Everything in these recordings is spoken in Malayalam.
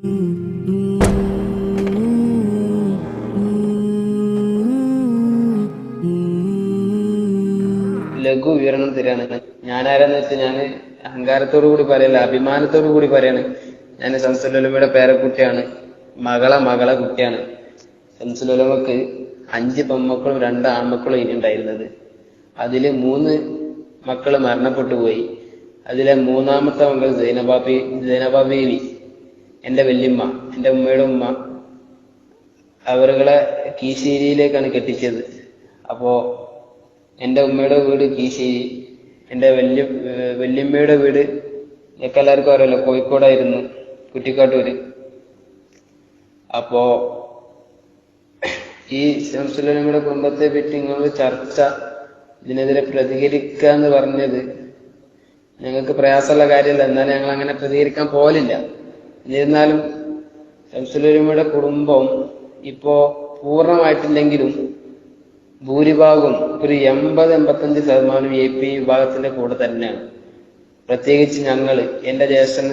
ലഘു വിവരണം തരാണ്. ഞാനാരെന്ന് വെച്ചാൽ ഞാൻ അഹങ്കാരത്തോടു കൂടി പറയല്ല അഭിമാനത്തോടു കൂടി പറയാണ്. ഞാൻ ശംസുലുലമയുടെ പേരക്കുട്ടിയാണ്. മകളെ മകളെ കുട്ടിയാണ്. ശംസുലുലമക്ക് അഞ്ച് പെമ്മക്കളും രണ്ട് ആൺമക്കളും ഇനി ഉണ്ടായിരുന്നത് അതിൽ മൂന്ന് മക്കൾ മരണപ്പെട്ടു പോയി. അതിലെ മൂന്നാമത്തെ മകൾ സൈനബാബി സൈനബാബീവി എന്റെ വല്യമ്മ എന്റെ ഉമ്മയുടെ ഉമ്മ അവരുകളെ കീശേരിയിലേക്കാണ് കെട്ടിച്ചത്. അപ്പോ എന്റെ ഉമ്മയുടെ വീട് കീശേരി എന്റെ വല്യ വല്യമ്മയുടെ വീട് ഒക്കെ എല്ലാവർക്കും അറിയാലോ കോഴിക്കോടായിരുന്നു കുറ്റിക്കാട്ടൂര്. അപ്പോ ഈ ശംസുലനയുടെ കുടുംബത്തെ പറ്റി നിങ്ങൾ ചർച്ച ഇതിനെതിരെ പ്രതികരിക്കുക എന്ന് പറഞ്ഞത് ഞങ്ങൾക്ക് പ്രയാസമുള്ള കാര്യമല്ല. എന്നാലും ഞങ്ങൾ അങ്ങനെ പ്രതികരിക്കാൻ പോലില്ല. എന്നിരുന്നാലും ശംസുലനയുടെ കുടുംബം ഇപ്പോ പൂർണമായിട്ടില്ലെങ്കിലും ഭൂരിഭാഗം ഒരു എൺപത് എൺപത്തഞ്ച് ശതമാനം എ പി വിഭാഗത്തിന്റെ കൂടെ തന്നെയാണ്. പ്രത്യേകിച്ച് ഞങ്ങൾ എന്റെ ജ്യേഷ്ഠൻ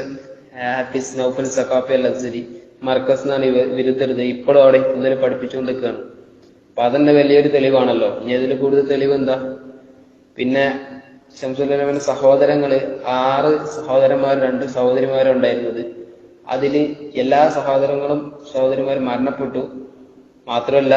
ഹാഫിസ് നൗഫൽ സഖാഫി അൽ അസരി മർക്കസ് എന്നാണ് വിരുദ്ധരുത്. ഇപ്പോഴും അവിടെ കൂടുതൽ പഠിപ്പിച്ചുകൊണ്ടിരിക്കുകയാണ്. അപ്പൊ അതന്നെ വലിയൊരു തെളിവാണല്ലോ? ഇനി അതിൽ കൂടുതൽ തെളിവ് എന്താ പിന്നെ ശംസുലമന്റെ സഹോദരങ്ങൾ ആറ് സഹോദരന്മാരും രണ്ട് സഹോദരിമാരും ഉണ്ടായിരുന്നത്. അതിൽ എല്ലാ സഹോദരങ്ങളും സഹോദരിമാരും മരണപ്പെട്ടു. മാത്രമല്ല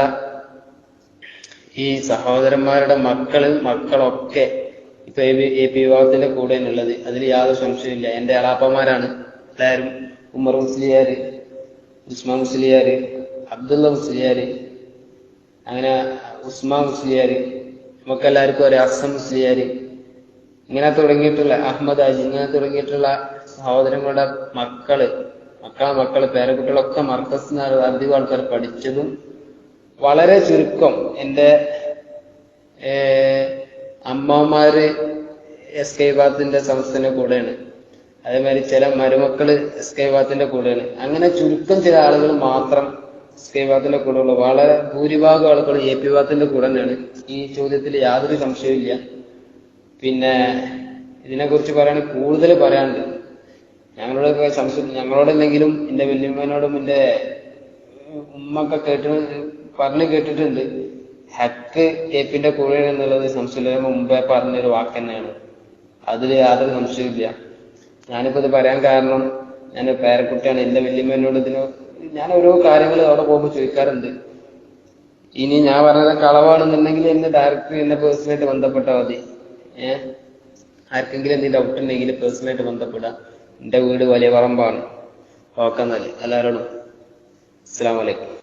ഈ സഹോദരന്മാരുടെ മക്കൾ മക്കളൊക്കെ ഇപ്പൊ എ പി- വിഭാഗത്തിന്റെ കൂടെയാണുള്ളത് അതിൽ യാതൊരു സംശയമില്ല എന്റെ അളാപ്പന്മാരാണ്. എല്ലാവരും ഉമർ മുസ്ലിയാര് ഉസ്മാൻ മുസ്ലിയാര് അബ്ദുള്ള മുസ്ലിയാര് അങ്ങനെ ഉസ്മാൻ മുസ്ലിയാര് നമുക്കെല്ലാവർക്കും ഒരു അസം മുസ്ലിയാര്. ഇങ്ങനെ തുടങ്ങിയിട്ടുള്ള അഹമ്മദ് അജി ഇങ്ങനെ തുടങ്ങിയിട്ടുള്ള സഹോദരങ്ങളുടെ മക്കൾ മക്കളെ മക്കൾ പേരക്കുട്ടികളൊക്കെ മർക്കസ് അധികം ആൾക്കാർ പഠിച്ചതും വളരെ ചുരുക്കം. എന്റെ അമ്മമാര് എസ് കെ ബാത്തിന്റെ സംസ്ഥന്റെ കൂടെയാണ്. അതേമാതിരി ചില മരുമക്കൾ എസ് കെ ബാത്തിന്റെ കൂടെയാണ്. അങ്ങനെ ചുരുക്കം ചില ആളുകൾ മാത്രം എസ് കെ ബാത്തിന്റെ കൂടെ ഉള്ളു. വളരെ ഭൂരിഭാഗം ആളുകൾ എ പി ബാത്തിന്റെ കൂടെ തന്നെയാണ്. ഈ ചോദ്യത്തിൽ യാതൊരു സംശയവും പിന്നെ ഇതിനെക്കുറിച്ച് പറയുകയാണെങ്കിൽ കൂടുതൽ പറയാനുണ്ട്. ഞങ്ങളോടൊക്കെ സംശയം ഞങ്ങളോടല്ലെങ്കിലും എന്റെ വല്യമ്മനോടും എന്റെ ഉമ്മൊക്കെ കേട്ട് പറഞ്ഞു കേട്ടിട്ടുണ്ട്. ഹക്ക് ടേപ്പിന്റെ കൂടെ എന്നുള്ളത് സംശയം മുമ്പേ പറഞ്ഞൊരു വാക്ക് തന്നെയാണ് അതിൽ യാതൊരു സംശയമില്ല ഞാനിപ്പോ ഇത് പറയാൻ കാരണം ഞാൻ പേരക്കുട്ടിയാണ്. എന്റെ വല്യമ്മനോട് ഇതിന് ഞാൻ ഓരോ കാര്യങ്ങൾ അവിടെ പോകുമ്പോൾ ചോദിക്കാറുണ്ട്. ഇനി ഞാൻ പറഞ്ഞത് കളവാണെന്നുണ്ടെങ്കിൽ എന്നെ ഡയറക്ടർ എന്നെ പേഴ്സണലായിട്ട് ബന്ധപ്പെട്ടാൽ മതി. ഏഹ് ആർക്കെങ്കിലും എന്തെങ്കിലും ഡൗട്ട് ഉണ്ടെങ്കിൽ പേഴ്സണലായിട്ട് ബന്ധപ്പെടാം. എന്റെ വീട് വലിയ പറമ്പാണ്. ഓക്കെ എന്നാൽ എല്ലാവരോടും അസ്സാം വലൈക്കും